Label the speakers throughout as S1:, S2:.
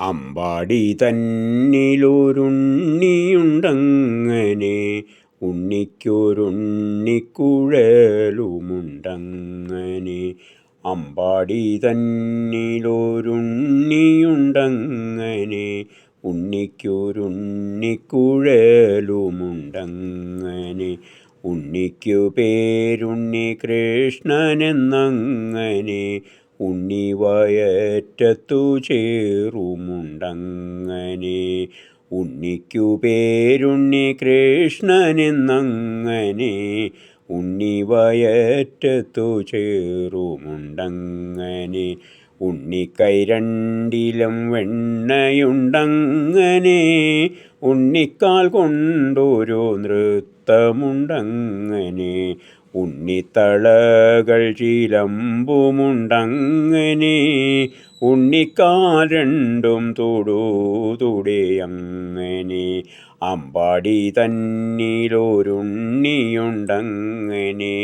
S1: അമ്പാടി തന്നിലൊരുണ്ണിയുണ്ടങ്ങനെ ഉണ്ണിക്കൊരുണ്ണിക്കുഴലുമുണ്ടങ്ങനെ. അമ്പാടി തന്നിലൊരുണ്ണിയുണ്ടങ്ങനെ ഉണ്ണിക്കൊരുണ്ണിക്കുഴലുമുണ്ടങ്ങനെ. ഉണ്ണിക്കു പേരുണ്ണി കൃഷ്ണനെന്നങ്ങനെ ഉണ്ണി വയറ്റത്തു ചേറുമുണ്ടങ്ങനെ. ഉണ്ണിക്കു പേരുണ്ണി കൃഷ്ണനെന്നങ്ങനെ. ഉണ്ണി വയറ്റത്തു ചേറുമുണ്ടങ്ങനെ. ഉണ്ണിക്കൈ രണ്ടിലും വെണ്ണയുണ്ടങ്ങനെ ഉണ്ണിക്കാൽ കൊണ്ടൊരു നൃത്തമുണ്ടങ്ങനെ ഉണ്ണിത്തളകൾ ചിലമ്പുമുണ്ടങ്ങനെ ഉണ്ണിക്കാൽ രണ്ടും തൊടുതുടയങ്ങനെ അമ്പാടി തന്നിലൊരുണ്ണിയുണ്ടങ്ങനെ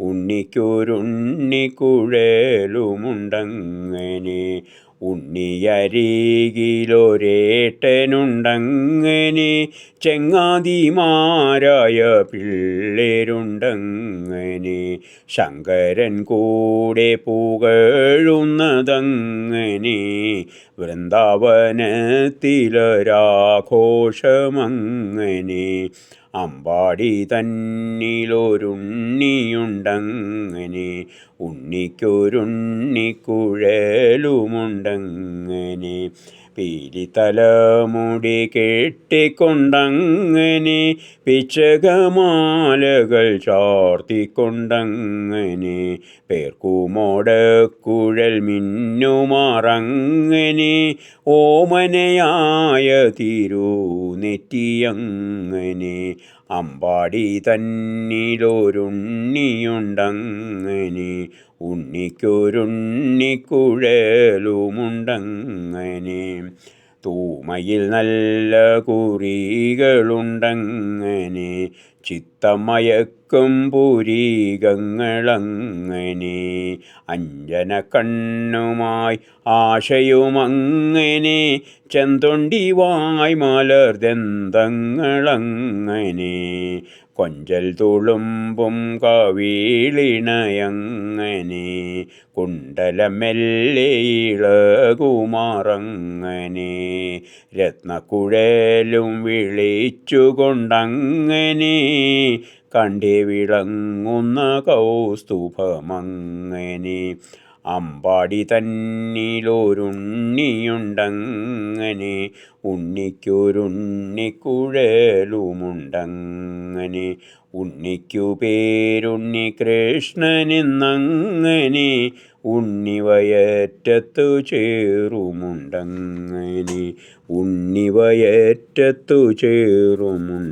S1: ഉണ്ണിക്കൊരുണ്ണിക്കുഴലുമുണ്ടങ്ങനെ ഉണ്ണിയരികിലൊരേട്ടനുണ്ടങ്ങനെ. ചെങ്ങാതിമാരായ പിള്ളേരുണ്ടങ്ങനെ. ശങ്കരൻ കൂടെ പുകഴുന്നതങ്ങനെ. വൃന്ദാവനത്തിലൊരാഘോഷമങ്ങനെ. അമ്പാടി തന്നിലൊരുണ്ണിയുണ്ടങ്ങനെ ഉണ്ണിക്കൊരുണ്ണിക്കുഴലുമുണ്ടങ്ങനെ. പീലിത്തലമുടി കെട്ടിക്കൊണ്ടങ്ങനെ പിച്ചകമാലകൾ ചാർത്തിക്കൊണ്ടങ്ങനെ. പേർക്കുമോടക്കുഴൽ മിന്നുമാറങ്ങനെ ഓമനയായ തിരുനെറ്റിയങ്ങനെ. അമ്പാടി തന്നിലൊരുണ്ണിയുണ്ടങ്ങനെ ഉണ്ണിക്കൊരുണ്ണിക്കുഴലുമുണ്ടങ്ങനെ. തൂമയിൽ നല്ല കുറികളുണ്ടങ്ങനെ ചിത്തമയക്കും പുരീകങ്ങളങ്ങനെ അഞ്ജന കണ്ണുമായി ആശയുമങ്ങനെ ചെന്തൊണ്ടിവായ് മലർദന്തങ്ങളങ്ങനെ കൊഞ്ചൽ തുളുമ്പും കവിളിണയങ്ങനെ കുണ്ടലമെല്ലെ ഇളകുമാറങ്ങനെ രത്നക്കുഴലും വിളിച്ചുകൊണ്ടങ്ങനെ കണ്ടി വിളങ്ങുന്ന കൗസ്തുഭമങ്ങനെ. അമ്പാടി തന്നിലൊരുണ്ണിയുണ്ടങ്ങനെ ഉണ്ണിക്കൊരുണ്ണിക്കുഴലുമുണ്ടങ്ങനെ ഉണ്ണിക്കു പേരുണ്ണി കൃഷ്ണനെന്നങ്ങനെ ഉണ്ണി വയറ്റത്തു ചേറുമുണ്ടങ്ങനെ ഉണ്ണി വയറ്റത്തു ചേറുമുണ്ടങ്ങനെ.